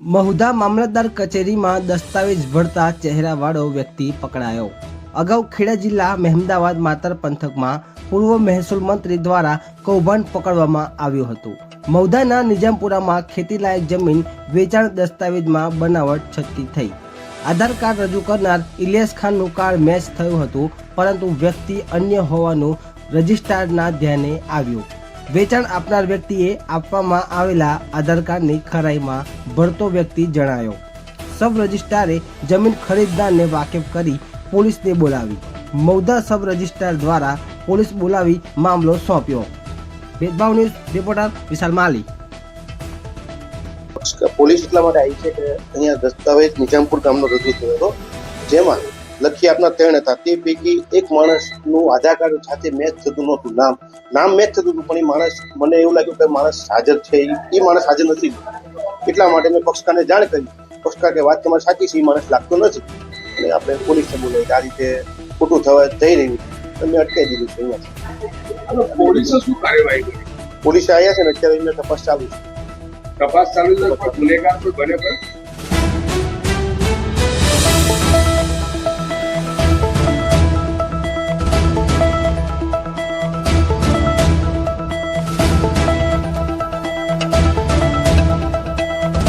મહુધા મામલતદાર કચેરીમાં દસ્તાવેજ ભરતા ચહેરાવાળો વ્યક્તિ પકડાયો. અગાઉ ખેડા જિલ્લા મહેમદાવાદ માતર પંથકમાં પૂર્વ મહેસૂલ મંત્રી દ્વારા કૌભાંડ પકડવામાં આવ્યું હતું. મહુધાના નિજામપુરામાં ખેતીલાયક જમીન વેચાણ દસ્તાવેજમાં બનાવટ છતી થઈ. આધાર કાર્ડ રજૂ કરનાર ઇલિયાસ ખાનનું કાર્ડ મેચ થયું હતું, પરંતુ વ્યક્તિ અન્ય હોવાનું રજિસ્ટ્રારના ધ્યાને આવ્યું. વેચાણ આપનાર વ્યક્તિએ આપવામાં આવેલા આધાર કાર્ડની ખરાઈમાં ભરતો વ્યક્તિ જણાયો. સબ રજિસ્ટ્રારે જમીન ખરીદદારને વાકેફ કરી પોલીસને બોલાવી. મૌદા સબ રજિસ્ટ્રાર દ્વારા પોલીસ બોલાવી મામલો સોંપ્યો. ભેદભાવ news reporter Vishal Mali police એટલા માટે આવી છે કે અહીંયા દસ્તાવેજ નિજામપુર ગામનો રજૂ થયો હતો, જેમાં લખી આપના ત્રણ હતા. તે પૈકી એક માણસનું આધાર કાર્ડ સાથે મેચ થતું નહોતું. નામ નામ મેચ થતું હતું પણ એ માણસ મને એવું લાગ્યું કે માણસ હાજર છે. એ માણસ હાજર નથી. એટલા માટે મેં પક્ષકારને જાણ કરી. પક્ષકાર કે વાત તમારી સાચી છે એ માણસ લાગતો નથી. અને આપણે પોલીસને બોલાવી આ રીતે ખોટું થવા જઈ રહ્યું મેં અટકાવી દીધું છે પોલીસે શું કાર્યવાહી કરી? પોલીસે આવ્યા છે ને અત્યારે એમને તપાસ ચાલુ છે. તપાસ ચાલુ છે ગુનેગાર કોઈ બને પણ?